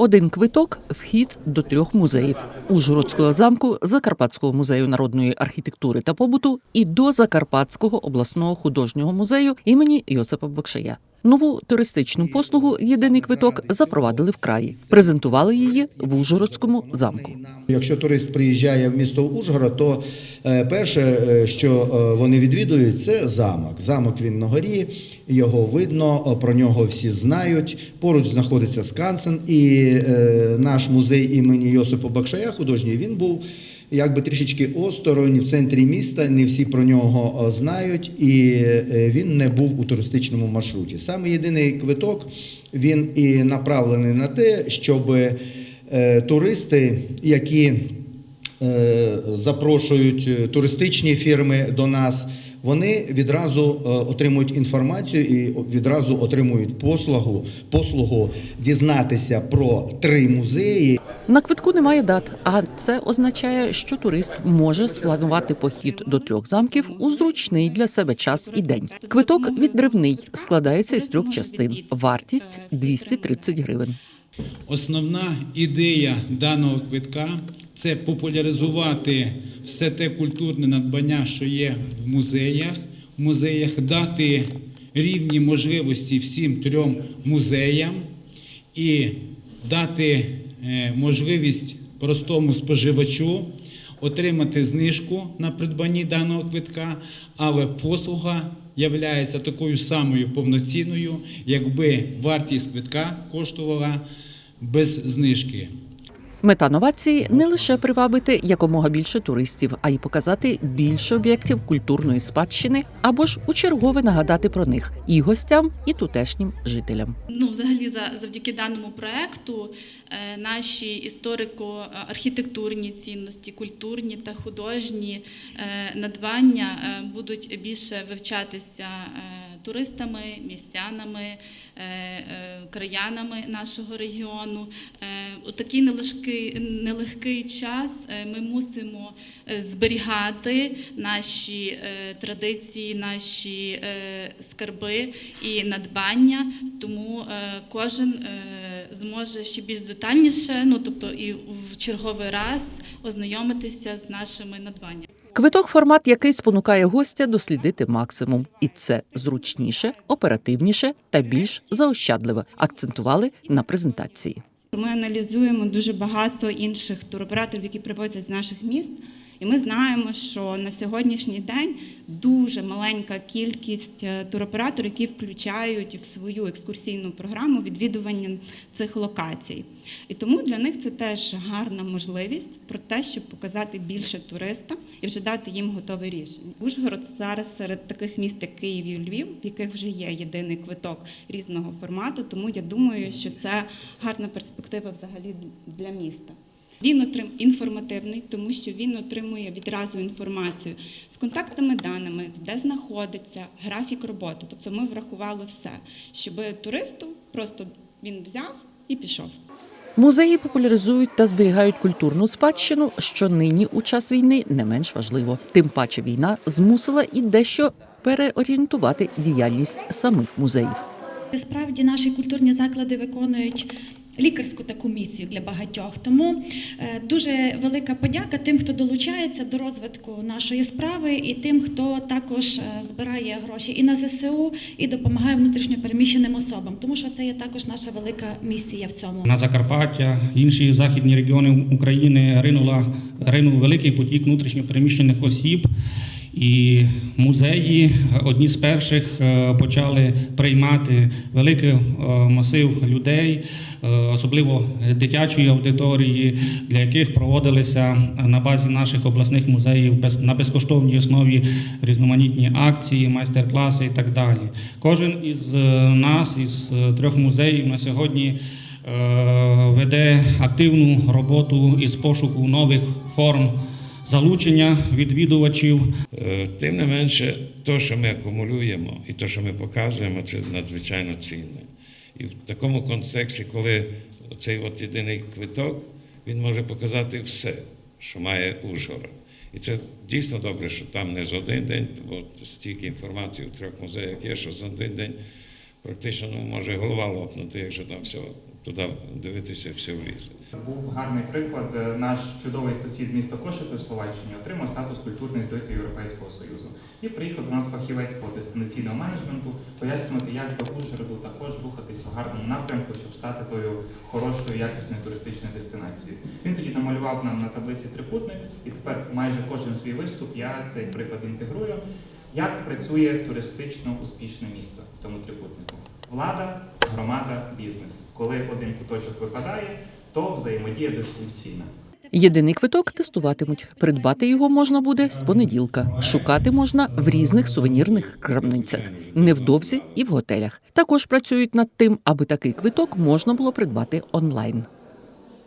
Один квиток вхід до трьох музеїв: Ужгородського замку, Закарпатського музею народної архітектури та побуту і до Закарпатського обласного художнього музею імені Йосипа Бокшая. Нову туристичну послугу Єдиний квиток запровадили в краї. Презентували її в Ужгородському замку. Якщо турист приїжджає в місто Ужгород, то е, перше, е, що е, вони відвідують, це замок. Замок він на горі, його видно, про нього всі знають. Поруч знаходиться скансен, і наш музей імені Йосипа Бакшая художній він був. Якби трішечки осторонь в центрі міста, не всі про нього знають, і він не був у туристичному маршруті. Саме єдиний квиток він і направлений на те, щоб е, туристи, які е, запрошують е, туристичні фірми до нас, вони відразу е, отримують інформацію і відразу отримують послугу, послугу дізнатися про три музеї, На квитку немає дат, а це означає, що турист може спланувати похід до трьох замків у зручний для себе час і день. Квиток відривний складається із трьох частин. Вартість 230 гривень. Основна ідея даного квитка це популяризувати все те культурне надбання, що є в музеях. В музеях дати рівні можливості всім трьом музеям і дати е, можливість простому споживачу отримати знижку на придбанні даного квитка, але послуга являється такою самою повноцінною, якби вартість квитка коштувала без знижки. Мета новації не лише привабити якомога більше туристів, а й показати більше об'єктів культурної спадщини або ж у чергове нагадати про них і гостям, і тутешнім жителям. Ну, взагалі, за завдяки даному проекту е, наші історико-архітектурні цінності, культурні та художні е, надбання е, будуть більше вивчатися туристами, містянами, е, е, краянами нашого регіону. Е, У такий нелегкий, нелегкий час ми мусимо зберігати наші традиції, наші скарби і надбання, тому кожен зможе ще більш детальніше, ну тобто і в черговий раз ознайомитися з нашими надбаннями. Квиток формат, який спонукає гостя дослідити максимум, і це зручніше, оперативніше та більш заощадливо. Акцентували на презентації. Ми аналізуємо дуже багато інших туроператорів, які привозять з наших міст. І ми знаємо, що на сьогоднішній день дуже маленька кількість е, туроператорів, які включають в свою екскурсійну програму відвідування цих локацій. І тому для них це теж гарна можливість про те, щоб показати більше туриста і вже дати їм готове рішення. Ужгород зараз серед таких міст, як Київ і Львів, в яких вже є єдиний квиток різного формату. Тому я думаю, що це гарна перспектива взагалі для міста. Він отрим інформативний, тому що він отримує відразу інформацію з контактними даними, де знаходиться графік роботи. Тобто ми врахували все, щоб туристу просто він взяв і пішов. Музеї популяризують та зберігають культурну спадщину, що нині у час війни не менш важливо. Тим паче війна змусила і дещо переорієнтувати діяльність самих музеїв. Справді наші культурні заклади виконують лікарську таку місію для багатьох. Тому е, дуже велика подяка тим, хто долучається до розвитку нашої справи, і тим, хто також е, збирає гроші і на ЗСУ, і допомагає внутрішньопереміщеним особам, тому що це є також наша велика місія в цьому. На Закарпаття, інші західні регіони України ринула ринув великий потік внутрішньопереміщених осіб. І музеї одні з перших е, почали приймати великий е, масив людей, е, особливо дитячої аудиторії, для яких проводилися на базі наших обласних музеїв на безкоштовній основі різноманітні акції, майстер-класи і так далі. Кожен із нас, із трьох музеїв на сьогодні веде активну роботу із пошуку нових форм залучення відвідувачів. Е, Тим не менше, те, що ми акумулюємо і те, що ми показуємо, це надзвичайно цінне. І в такому контексті, коли цей от єдиний квиток, він може показати все, що має Ужгород. І це дійсно добре, що там не за один день, бо стільки інформації в трьох музеях є, що за один день практично ну, може голова лопнути, якщо там все туди дивитися, все влізе. Був гарний приклад. Е, Наш чудовий сусід місто Кошице в Словаччині отримав статус культурної столиці Європейського Союзу. І приїхав до нас фахівець по дестинаційному менеджменту, пояснювати, як до Ужгороду також рухатись у гарному напрямку, щоб стати тою хорошою якісною туристичною дестинацією. Він тоді намалював нам на таблиці трикутник, і тепер майже кожен свій виступ я цей приклад інтегрую. Як працює туристично успішне місто в тому трикутнику? Влада, громада, бізнес. Коли один куточок випадає, то взаємодія дисфункційна. Єдиний квиток тестуватимуть. Придбати його можна буде з понеділка. Шукати можна в різних сувенірних крамницях, невдовзі і в готелях. Також працюють над тим, аби такий квиток можна було придбати онлайн.